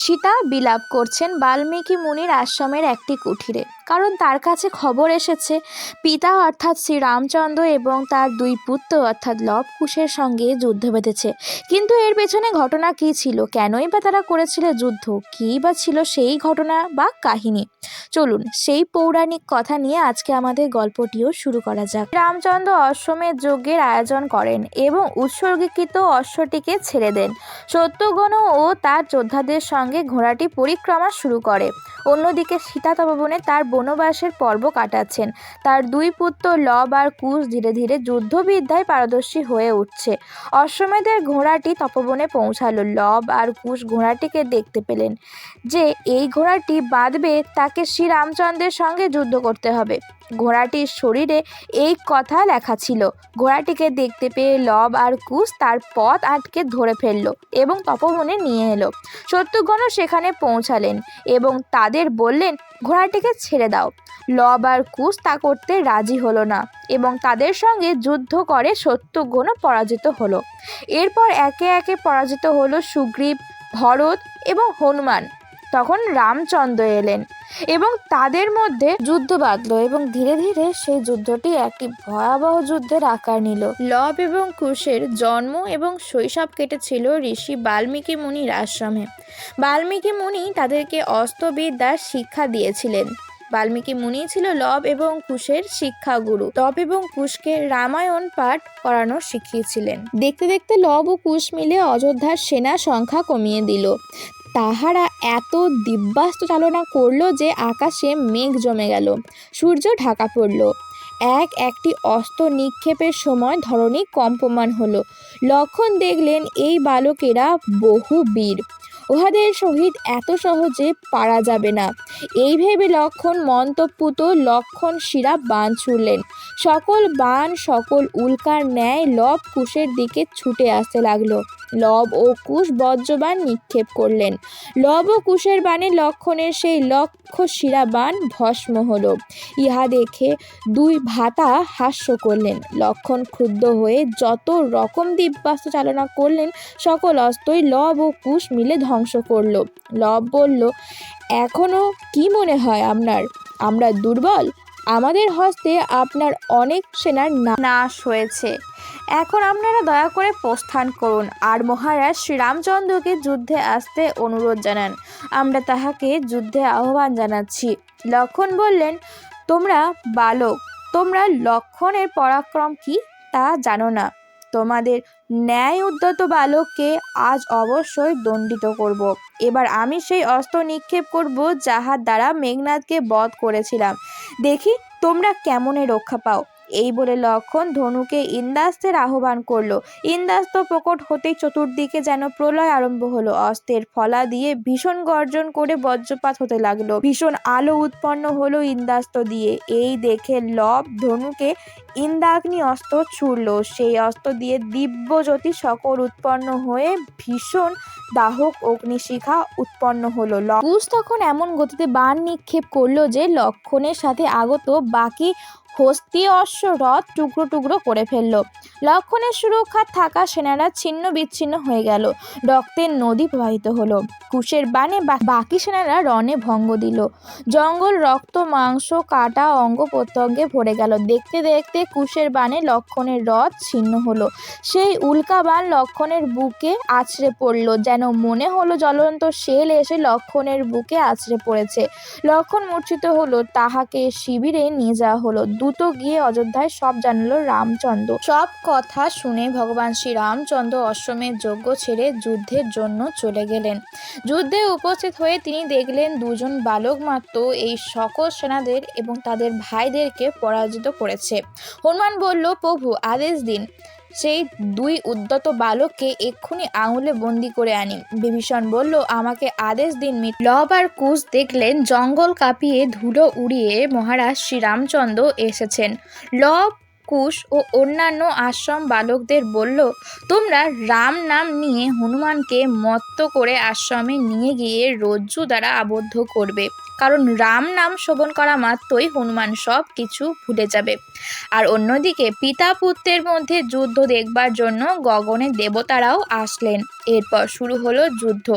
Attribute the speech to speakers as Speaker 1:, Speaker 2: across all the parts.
Speaker 1: সীতা বিলাপ করছেন বাল্মীকি মুনির আশ্রমের একটি কুঠিরে। কারণ তার কাছে খবর এসেছে, পিতা অর্থাৎ শ্রীরামচন্দ্র এবং তার দুই পুত্র অর্থাৎ লব কুশের সঙ্গে যুদ্ধ বেঁধেছে। কিন্তু এর পেছনে ঘটনা কী ছিল? কেনই বা তারা করেছিল যুদ্ধ? কী বা ছিল সেই ঘটনা বা কাহিনী? চলুন সেই পৌরাণিক কথা নিয়ে আজকে আমাদের গল্পটিও শুরু করা যাক। রামচন্দ্র অশ্বমেধ যজ্ঞের আয়োজন করেন এবং উৎসর্গীকৃত অশ্বটিকে ছেড়ে দেন। সত্যগণ ও তার যোদ্ধাদের সঙ্গে ঘোড়াটি পরিক্রমা শুরু করে। অন্যদিকে সীতা তপবনে তার বনবাসের পর্ব কাটাচ্ছেন। তার দুই পুত্র লব আর কুশ ধীরে ধীরে যুদ্ধবিদ্যায় পারদর্শী হয়ে উঠছে। অশ্বমেধের ঘোড়াটি তপবনে পৌঁছালো। লব আর কুশ ঘোড়াটিকে দেখতে পেলেন যে, এই ঘোড়াটি বাঁধবে তাকে শ্রীরামচন্দ্রের সঙ্গে যুদ্ধ করতে হবে। ঘোড়াটির শরীরে এই কথা লেখা ছিল। ঘোড়াটিকে দেখতে পেয়ে লব আর কুশ তার পথ আটকে ধরে ফেলল এবং তপবনে নিয়ে এলো। শত্রুঘ্ন সেখানে পৌঁছালেন এবং তাদের বললেন, ঘোড়াটিকে ছেড়ে দাও লব আর কুশ তা করতে রাজি হলো না এবং তাদের সঙ্গে যুদ্ধ করে শত্রুঘ্ন পরাজিত হলো। এরপর একে একে পরাজিত হলো সুগ্রীব, ভরত এবং হনুমান। তখন রামচন্দ্র এলেন এবং তাদের মধ্যে যুদ্ধ বাঁধল এবং ধীরে ধীরে সেই যুদ্ধটি একটি ভয়াবহ যুদ্ধের আকার নিল। লব এবং কুশের জন্ম এবং শৈশব কেটেছিল ঋষি বাল্মীকি মুনির আশ্রমে। বাল্মীকি মুনি তাদেরকে অস্ত্রবিদ্যার শিক্ষা দিয়েছিলেন। বাল্মীকি মুনি ছিল লব এবং কুশের শিক্ষাগুরু। লব এবং কুশকে রামায়ণ পাঠ করানো শিখিয়েছিলেন। দেখতে দেখতে লব ও কুশ মিলে অযোধ্যার সেনা সংখ্যা কমিয়ে দিল। তাহারা এত দিব্যাস্ত্র চালনা করল যে আকাশে মেঘ জমে গেল। সূর্য ঢাকা পড়ল। এক একটি অস্ত্র নিক্ষেপের সময় ধরনী কম্পমান হলো। লক্ষণ দেখলেন এই বালকেরা বহু বীর। উহাদের সহিত এত সহজে পারা যাবে না। এই ভেবে লক্ষণ মন্তব্যুত লক্ষণ শিরা বান ছুড়লেন। সকল বান, সকল উল্কার ন্যায় লব কুশের দিকে ছুটে আসতে লাগল। লব ও কুশ বজ্রবান নিক্ষেপ করলেন। লব ও কুশের বাণে লক্ষণের সেই লক্ষ শিরা বান ভস্ম হল। ইহা দেখে দুই ভাতা হাস্য করলেন। লক্ষণ ক্ষুব্ধ হয়ে যত রকম দিব্যাস্ত্র চালনা করলেন, সকল অস্ত্রই লব ও কুশ মিলে ধ্বংস করল। লব বলল এখনও কি মনে হয় আপনার? আমরা দুর্বল? আমাদের হস্তে আপনার অনেক সেনার নাশ হয়েছে। এখন আপনারা দয়া করে প্রস্থান করুন। আর মহারাজ শ্রীরামচন্দ্রকে যুদ্ধে আসতে অনুরোধ জানান। আমরা তাহাকে যুদ্ধে আহ্বান জানাচ্ছি। লক্ষণ বললেন, তোমরা বালক, তোমরা লক্ষণের পরাক্রম কি? তা জানো না। তোমাদের ন্যায় উদ্যত বালককে আজ অবশ্যই দণ্ডিত করব। এবার আমি সেই অস্ত্র নিক্ষেপ করব যাহার দ্বারা মেঘনাথকে বধ করেছিলাম দেখি তোমরা কেমনে রক্ষা পাও এই বলে লক্ষণ ধনুকে ইন্দাস্তের আহ্বান করল। ইন্দাস্ত প্রকট হতেই চতুর্দিকে যেন প্রলয় আরম্ভ হলো। অস্ত্রের ফলা দিয়ে ভীষণ গর্জন করে বজ্রপাত হতে লাগল। ভীষণ আলো উৎপন্ন হলো ইন্দাস্ত দিয়ে। এই দেখে লব ধনুকে ইন্দাগ্নি অস্ত্র ছুড়ল। সেই অস্ত্র দিয়ে দিব্য জ্যোতি সকল উৎপন্ন হয়ে ভীষণ দাহক অগ্নিশিখা উৎপন্ন হলো। কুশ তখন এমন গতিতে বাণ নিক্ষেপ করল যে লক্ষণের সাথে আগত বাকি হস্তি অশ্ব রথ টুকরো টুকরো করে ফেলল। লক্ষণের সুরক্ষা থাকা সেনারা ছিন্ন বিচ্ছিন্ন হয়ে গেল। রক্তের নদী প্রবাহিত হলো। কুশের বাণে বা- বাকি সেনারা রণে ভঙ্গ দিল। জঙ্গল, রক্ত, মাংস, কাটা, অঙ্গ প্রত্যঙ্গে ভরে গেল। দেখতে দেখতে কুশের বাণে লক্ষণের রথ ছিন্ন হলো। সেই উল্কা বাণ লক্ষণের বুকে আছড়ে পড়ল। যেন মনে হলো জ্বলন্ত শেল এসে লক্ষণের বুকে আছড়ে পড়েছে। লক্ষণ মূর্ছিত হলো। তাহাকে শিবিরে নিয়ে যাওয়া হলো। দ্রুত গিয়ে অযোধ্যায় সব জানালো রামচন্দ্র। সব কথা শুনে ভগবান শ্রী রামচন্দ্র অষ্টমের যজ্ঞ ছেড়ে যুদ্ধের জন্য চলে গেলেন। যুদ্ধে উপস্থিত হয়ে তিনি দেখলেন দুজন বালক মাত্র, এই সকল সেনাদের এবং তাদের ভাইদেরকে পরাজিত করেছে। হনুমান বলল, প্রভু, আদেশ দিন। সেই দুই উদ্যত বালককে এক্ষুনি আঙুলে বন্দি করে আনি। বিভীষণ বলল, আমাকে আদেশ দিন লব আর কুশ দেখলেন, জঙ্গল কাঁপিয়ে ধুলো উড়িয়ে মহারাজ শ্রীরামচন্দ্র এসেছেন। লব কুশ ও অন্যান্য আশ্রম বালকদের বলল, তোমরা রাম নাম নিয়ে হনুমানকে মত্ত করে আশ্রমে নিয়ে গিয়ে রজ্জু দ্বারা আবদ্ধ করবে। কারণ রাম নাম শোভন করা মাত্রই হনুমান সব কিছু ভুলে যাবে। আর অন্যদিকে পিতা পুত্রের মধ্যে যুদ্ধ দেখবার জন্য গগনে দেবতারাও আসলেন। এরপর শুরু হলো যুদ্ধ।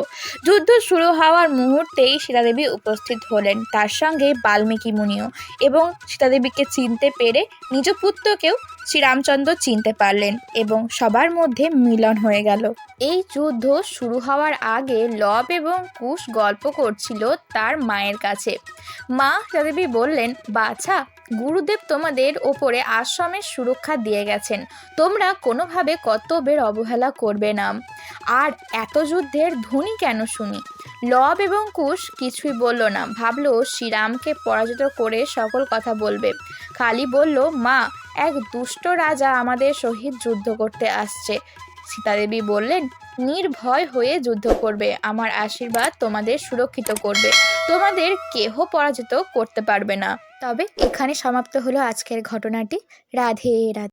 Speaker 1: যুদ্ধ শুরু হওয়ার মুহূর্তেই সীতাদেবী উপস্থিত হলেন, তার সঙ্গে বাল্মীকি মুনিও এবং সীতাদেবীকে চিনতে পেরে নিজ পুত্রকেও শ্রীরামচন্দ্র চিনতে পারলেন এবং সবার মধ্যে মিলন হয়ে গেল। এই যুদ্ধ শুরু হওয়ার আগে লব এবং কুশ গল্প করছিল তার মায়ের কাছে। মা সীতাদেবী বললেন, বাছা, গুরুদেব তোমাদের ওপরে আশ্রমের সুরক্ষা দিয়ে গেছেন। তোমরা কোনোভাবে কর্তব্যের অবহেলা করবে না। আর এত যুদ্ধের ধ্বনি কেন শুনি? লব এবং কুশ কিছুই বলল না। ভাবলো, শ্রীরামকে পরাজিত করে সকল কথা বলবে। খালি বলল, মা এক দুষ্ট রাজা আমাদের সহিত যুদ্ধ করতে আসছে। সীতাদেবী বললেন, নির্ভয় হয়ে যুদ্ধ করবে, আমার আশীর্বাদ তোমাদের সুরক্ষিত করবে। তোমাদের কেহ পরাজিত করতে পারবে না। তবে এখানে সমাপ্ত হলো আজকের ঘটনাটি। রাধে রাধে।